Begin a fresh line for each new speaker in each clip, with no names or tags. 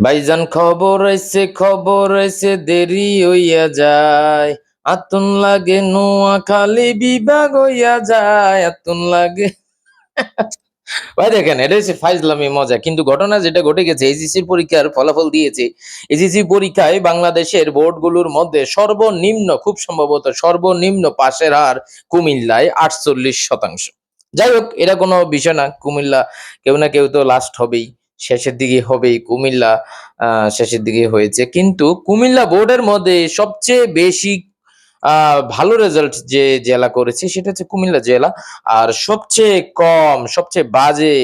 ভাইজান, খবর আইছে খবর আইছে দেরি হইয়া যায়। আতুন লাগে নোয়া খালি বিভাগ হইয়া যায়, আতুন লাগে। ভাই দেখেন, এটা হচ্ছে ফাইজলামি মজা, কিন্তু ঘটনা যেটা ঘটে গেছে এসিসির পরীক্ষার ফলাফল দিয়েছে। এসিসি পরীক্ষায় বাংলাদেশের বোর্ডগুলোর মধ্যে সর্বনিম্ন, খুব সম্ভবত সর্বনিম্ন পাশের হার কুমিল্লায় আটচল্লিশ শতাংশ। যাই হোক, এটা কোনো বিষয় না, কুমিল্লা কেউ না কেউ তো লাস্ট হবেই। শেষের দিকে হবেই, কুমিল্লা শেষের দিকে হয়েছে। কিন্তু কুমিল্লা বোর্ডের মধ্যে সবচেয়ে বেশি ভালো রেজাল্ট যে জেলা করেছে, সেটা হচ্ছে কুমিল্লা জেলা। আর সবচেয়ে কম, সবচেয়ে বাজে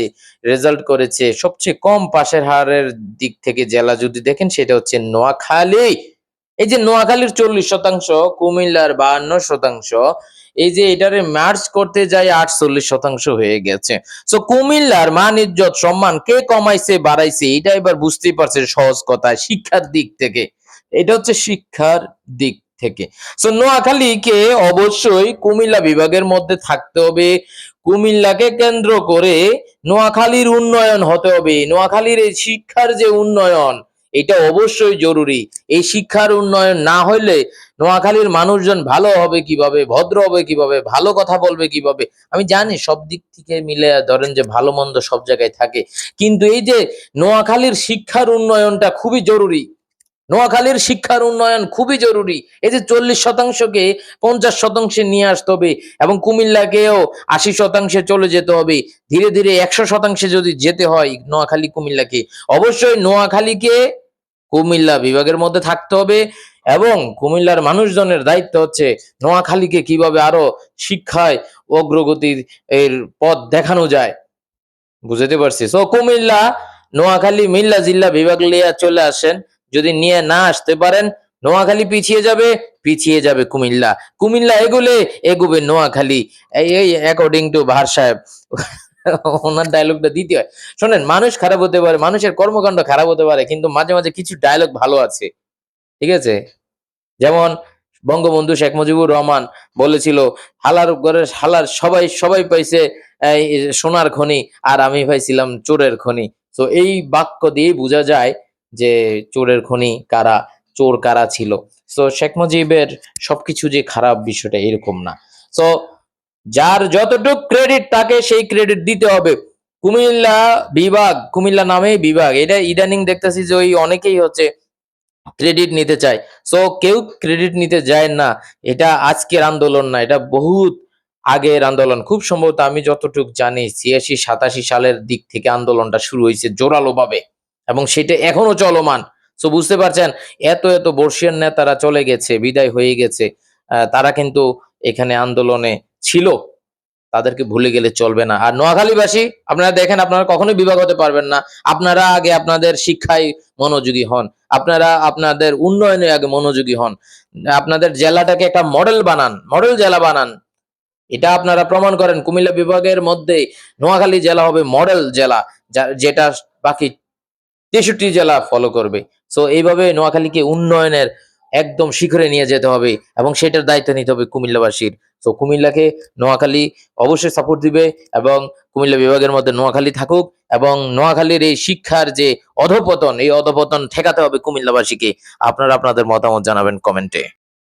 রেজাল্ট করেছে, সবচেয়ে কম পাশের হারের দিক থেকে জেলা যদি দেখেন, সেটা হচ্ছে নোয়াখালী। এই যে নোয়াখালীর চল্লিশ শতাংশ, কুমিল্লার বাহান্ন শতাংশ এই যে এটারে মার্চ করতে যাই আটচল্লিশ শতাংশ হয়ে গেছে। সো কুমিল্লার মান, ইজ্জত, সম্মান কে কমাইছে, বাড়াইছে, এটা এবার বুঝতেই পারছে সহজ কথা, শিক্ষার দিক থেকে। এটা হচ্ছে শিক্ষার দিক থেকে। সো নোয়াখালীকে অবশ্যই কুমিল্লা বিভাগের মধ্যে থাকতে হবে। কুমিল্লাকে কেন্দ্র করে নোয়াখালীর উন্নয়ন হতে হবে। নোয়াখালীর এই শিক্ষার যে উন্নয়ন এটা অবশ্যই জরুরি। এই শিক্ষার উন্নয়ন না হলে নোয়াখালীর মানুষজন ভালো হবে কীভাবে, ভদ্র হবে কীভাবে, ভালো কথা বলবে কীভাবে, আমি জানি সব দিক থেকে মিলে ধরেন যে ভালো মন্দ সব জায়গায় থাকে। কিন্তু এই যে নোয়াখালীর শিক্ষার উন্নয়নটা খুবই জরুরি। নোয়াখালীর শিক্ষার উন্নয়ন খুবই জরুরি। এই যে চল্লিশ শতাংশকে পঞ্চাশ শতাংশে নিয়ে আসতে হবে এবং কুমিল্লাকেও আশি শতাংশে চলে যেতে হবে। ধীরে ধীরে একশো শতাংশে যদি যেতে হয় নোয়াখালী কুমিল্লাকে অবশ্যই নোয়াখালীকে কুমিল্লা বিভাগের মধ্যে থাকতে হবে এবং কুমিল্লার মানুষজনের দায়িত্ব হচ্ছে নোয়াখালীকে কীভাবে আরও শিক্ষায় অগ্রগতির এর পথ দেখানো যায়। বুঝতে পারছি? তো কুমিল্লা, নোয়াখালী, মিল্লা জিল্লা বিভাগ লিয়া চলে আসেন। যদি নিয়ে না আসতে পারেন, নোয়াখালী পিছিয়ে যাবে পিছিয়ে যাবে কুমিল্লা। কুমিল্লা এগুলে এগুবে নোয়াখালী। এই অ্যাকর্ডিং টু ভার সাহেব। ওনার ডায়লগটা দিতে হয়। শোনেন, মানুষ খারাপ হতে পারে, মানুষের কর্মকাণ্ড খারাপ হতে পারে, কিন্তু মাঝে মাঝে কিছু ডায়লগ ভালো আছে। ঠিক আছে? যেমন বঙ্গবন্ধু শেখ মুজিবুর রহমান বলেছিল, হালার ঘরের হালার সবাই সবাই পাইছে সোনার খনি, আর আমি পাইছিলাম চোরের খনি। তো এই বাক্য দিয়ে বোঝা যায় যে চোরের খনি কারা, চোর কারা ছিল। তো শেখ মুজিবের সবকিছু যে খারাপ, বিষয়টা এরকম না। তো যার যতটুক ক্রেডিট তাকে সেই ক্রেডিট দিতে হবে। কুমিল্লা বিভাগ, কুমিল্লা নামে বিভাগ। এটা ইদানিং দেখতেছি যে ওই অনেকেই হচ্ছে ক্রেডিট নিতে চায়। সো কেউ ক্রেডিট নিতে যায় না। এটা আজকের আন্দোলন না, এটা বহুত আগের আন্দোলন। খুব সম্ভবত আমি যতটুকু জানি, ছিয়াশি, সাতাশি সালের দিক থেকে আন্দোলনটা শুরু হয়েছে জোরালো ভাবে এবং সেটা এখনও চলমান। সো বুঝতে পারছেন, এত এত বর্ষিয়ান নেতারা চলে গেছে, বিদায় হয়ে গেছে। তারা কিন্তু এখানে আন্দোলনে ছিল, তাদেরকে ভুলে গেলে চলবে না। আর নোয়াখালীবাসী, আপনারা দেখেন, আপনারা কখনোই বিভাগ হতে পারবেন না। আপনারা আগে আপনাদের শিক্ষায় মনোযোগী হন। আপনারা আপনাদের উন্নয়নে আগে মনোযোগী হন। আপনাদের জেলাটাকে একটা মডেল বানান, মডেল জেলা বানান। এটা আপনারা প্রমাণ করেন, কুমিল্লা বিভাগের মধ্যে নোয়াখালী জেলা হবে মডেল জেলা যেটা বাকি তেষট্টি জেলা ফলো করবে। সো এইভাবে নোয়াখালীকে উন্নয়নের একদম শিখরে নিয়ে যেতে হবে এবং সেটার দায়িত্ব নিতে হবে কুমিল্লাবাসীর। তো কুমিল্লাকে নোয়াখালী অবশ্যই সাপোর্ট দিবে এবং কুমিল্লা বিভাগের মধ্যে নোয়াখালী থাকুক এবং নোয়াখালীর এই শিক্ষার যে অধপতন, এই অধপতন ঠেকাতে হবে কুমিল্লাবাসীকে। আপনারা আপনাদের মতামত জানাবেন কমেন্টে।